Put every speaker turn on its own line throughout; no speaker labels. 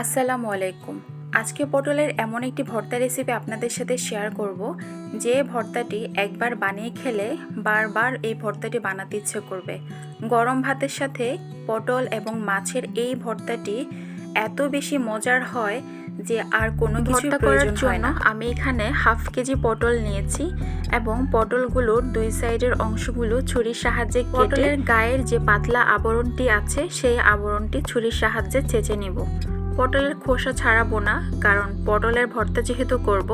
আসসালামু আলাইকুম। আজকে পটলের এমন একটি ভর্তা রেসিপি আপনাদের সাথে শেয়ার করব। যে ভর্তাটি একবার বানিয়ে খেলে বারবার এই ভর্তাটি বানাতে ইচ্ছে করবে। গরম ভাতের সাথে পটল এবং মাছের এই ভর্তাটি এত বেশি মজার হয় যে আর কোনো কিছু করার জন্য আমি এখানে হাফ কেজি পটল নিয়েছি এবং পটলগুলোর দুই সাইডের অংশগুলো ছুরির সাহায্যে পটলের গায়ের যে পাতলা আবরণটি আছে সেই আবরণটি ছুরির সাহায্যে চেঁচে নিব। পটলের খোসা ছাড়াবো না, কারণ পটলের ভর্তা যেহেতু করব,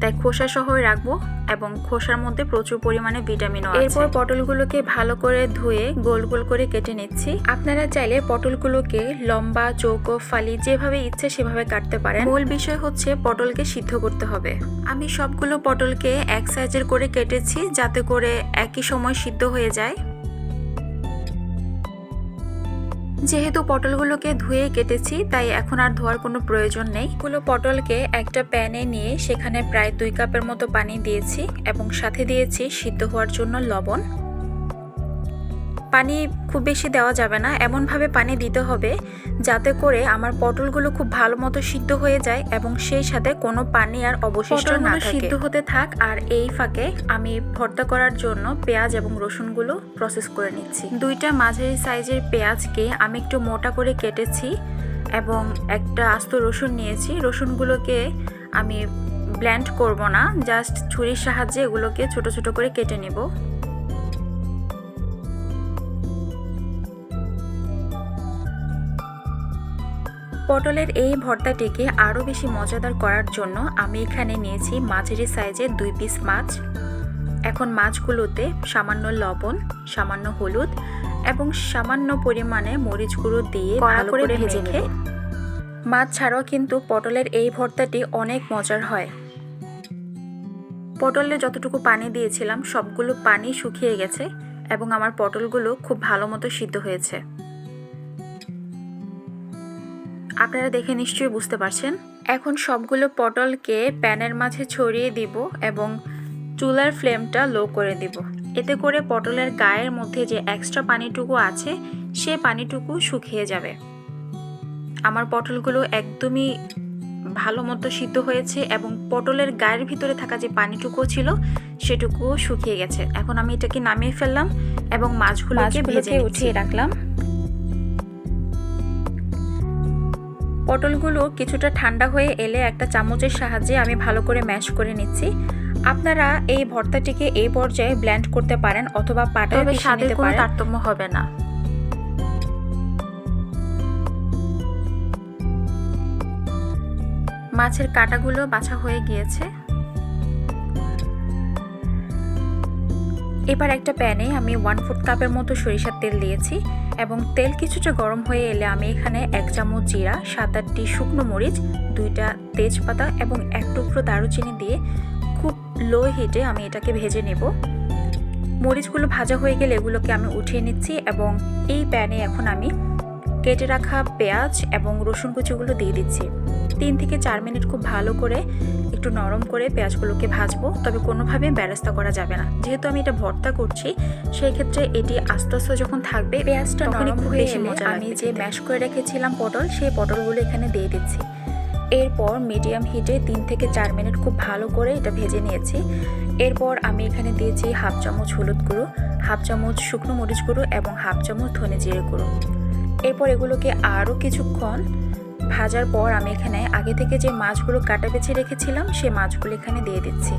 তাই খোসা সহই রাখব এবং খোসার মধ্যে প্রচুর পরিমাণে ভিটামিন এরপর পটলগুলোকে ভালো করে ধুয়ে গোল গোল করে কেটে নিচ্ছি। আপনারা চাইলে পটলগুলোকে লম্বা, চৌকো, ফালি যেভাবে ইচ্ছে সেভাবে কাটতে পারেন। মূল বিষয় হচ্ছে পটলকে সিদ্ধ করতে হবে। আমি সবগুলো পটলকে এক সাইজের করে কেটেছি যাতে করে একই সময় সিদ্ধ হয়ে যায়। যেহেতু পটলগুলোকে ধুয়ে কেটেছি, তাই এখন আর ধোয়ার কোনো প্রয়োজন নেই। গুলো পটলকে একটা প্যানে নিয়ে সেখানে প্রায় দুই কাপের মতো পানি দিয়েছি এবং সাথে দিয়েছি সিদ্ধ হওয়ার জন্য লবণ। পানি খুব বেশি দেওয়া যাবে না। এমনভাবে পানি দিতে হবে যাতে করে আমার পটলগুলো খুব ভালো মতো সিদ্ধ হয়ে যায় এবং সেই সাথে কোনো পানি আর অবশিষ্ট না থাকে। সিদ্ধ হতে থাক আর এই ফাঁকে আমি ভর্তা করার জন্য পেঁয়াজ এবং রসুনগুলো প্রসেস করে নিচ্ছি। দুইটা মাঝারি সাইজের পেঁয়াজকে আমি একটু মোটা করে কেটেছি এবং একটা আস্ত রসুন নিয়েছি। রসুনগুলোকে আমি ব্ল্যান্ড করব না জাস্ট ছুরির সাহায্যে এগুলোকে ছোট ছোট করে কেটে নেব। পটলের এই ভর্তাটিকে আরও বেশি মজাদার করার জন্য আমি এখানে নিয়েছি মাঝারি সাইজের দুই পিস মাছ। এখন মাছগুলোতে সামান্য লবণ সামান্য হলুদ এবং সামান্য পরিমাণে মরিচ গুঁড়ো দিয়ে ভালো করে ভেজে নেব। মাছ ছাড়াও কিন্তু পটলের এই ভর্তাটি অনেক মজার হয়। পটলে যতটুকু পানি দিয়েছিলাম সবগুলো পানি শুকিয়ে গেছে এবং আমার পটলগুলো খুব ভালো মতো সিদ্ধ হয়েছে। আপনারা দেখে নিশ্চয়ই বুঝতে পারছেন। এখন সবগুলো পটলকে প্যানের মাঝে ছড়িয়ে দিব এবং চুলার ফ্লেমটা লো করে দিব। এতে করে পটলের গায়ের মধ্যে যে এক্সট্রা পানিটুকু আছে সে পানিটুকু শুকিয়ে যাবে। আমার পটলগুলো একদমই ভালো মতো সিদ্ধ হয়েছে এবং পটলের গায়ের ভিতরে থাকা যে পানিটুকু ছিল সেটুকুও শুকিয়ে গেছে। এখন আমি এটাকে নামিয়ে ফেললাম এবং মাছগুলোকে ভেজে উঠিয়ে রাখলাম। পটলগুলো কিছুটা ঠান্ডা হয়ে এলে একটা চামচের সাহায্যে আমি ভালো করে ম্যাশ করে নিচ্ছি। আপনারা এই ভর্তাটিকে এই পর্যায়ে ব্ল্যান্ড করতে পারেন অথবা পাটা
বেশি
নিতে
কোনো
পারেন।
তারতম্য হবে না।
মাছের কাটাগুলো বাছা হয়ে গিয়েছে। এবার একটা প্যানে আমি ওয়ান ফোর্থ কাপের মতো সরিষার তেল দিয়েছি এবং তেল কিছুটা গরম হয়ে এলে আমি এখানে এক চামচ জিরা, সাত আটটি শুকনো মরিচ, দুইটা তেজপাতা এবং এক টুকরো দারুচিনি দিয়ে খুব লো হিটে আমি এটাকে ভেজে নেব। মরিচগুলো ভাজা হয়ে গেলে এগুলোকে আমি উঠিয়ে নিচ্ছি এবং এই প্যানে এখন আমি কেটে রাখা পেঁয়াজ এবং রসুন কুচিগুলো দিয়ে দিচ্ছি। তিন থেকে চার মিনিট খুব ভালো করে একটু নরম করে পেঁয়াজগুলোকে ভাজবো তবে কোনোভাবে ব্যারেস্তা করা যাবে না। যেহেতু আমি এটা ভর্তা করছি সেই ক্ষেত্রে এটি আস্তে আস্তে যখন থাকবে পেঁয়াজটা নরম
খুব
হয়ে
বেশি মজা
আমি যে ম্যাশ করে রেখেছিলাম পটল সেই পটলগুলো এখানে দিয়ে দিচ্ছি। এরপর মিডিয়াম হিটে তিন থেকে চার মিনিট খুব ভালো করে এটা ভেজে নিয়েছি। এরপর আমি এখানে দিয়েছি হাফ চামচ হলুদ গুঁড়ো হাফ চামচ শুকনো মরিচ গুঁড়ো এবং হাফ চামচ ধনে জিরে গুঁড়ো। এরপর এগুলোকে আরও কিছুক্ষণ ভাজার পর আমি এখানে আগে থেকে যে মাছগুলো কাটা বেছে রেখেছিলাম সেই মাছগুলো এখানে দিয়ে দিচ্ছি।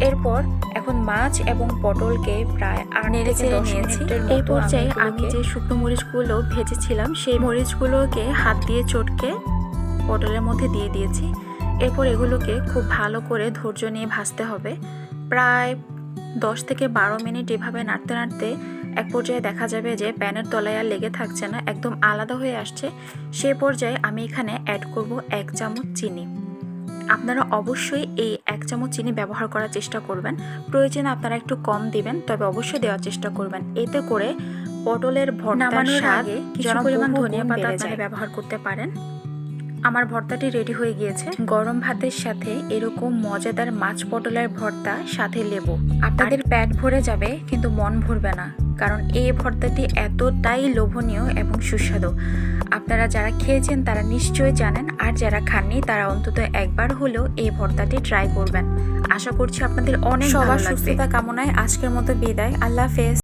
এরপর এখন মাছ এবং পটলকে প্রায় আট
নেড়ে চেড়ে নিয়েছি। এই পর্যায়ে
আমি
আমি
যে শুকনো মরিচগুলো ভেজেছিলাম সেই মরিচগুলোকে হাত দিয়ে চটকে পটলের মধ্যে দিয়ে দিয়েছি। এরপর এগুলোকে খুব ভালো করে ধৈর্য নিয়ে ভাজতে হবে। প্রায় দশ থেকে বারো মিনিট এভাবে নাড়তে নাড়তে এক পর্যায়ে দেখা যাবে যে প্যানের তলায় আর লেগে থাকছে না একদম আলাদা হয়ে আসছে। সে পর্যায়ে আমি এখানে অ্যাড করব এক চামচ চিনি। আপনারা অবশ্যই এই এক চামচ চিনি ব্যবহার করার চেষ্টা করবেন। প্রয়োজনে আপনারা একটু কম দিবেন তবে অবশ্যই দেওয়ার চেষ্টা করবেন। এতে করে পটলের ভর্তার স্বাদ কিছু পরিমাণ ধনিয়া পাতা আপনারা ব্যবহার করতে পারেন। আমার ভর্তাটি রেডি হয়ে গিয়েছে। গরম ভাতের সাথে এরকম মজাদার মাছ পটলের ভর্তা সাথে লেবু। আপনাদের পেট ভরে যাবে কিন্তু মন ভরবে না কারণ এই ভর্তাটি এতটাই লোভনীয় এবং সুস্বাদু। আপনারা যারা খেয়েছেন তারা নিশ্চয়ই জানেন আর যারা খাননি তারা অন্তত একবার হলেও এই ভর্তাটি ট্রাই করবেন। আশা করছি আপনাদের অনেক
সবার সুস্থতা
কামনায় আজকের মতো বিদায়। আল্লাহ হাফেজ।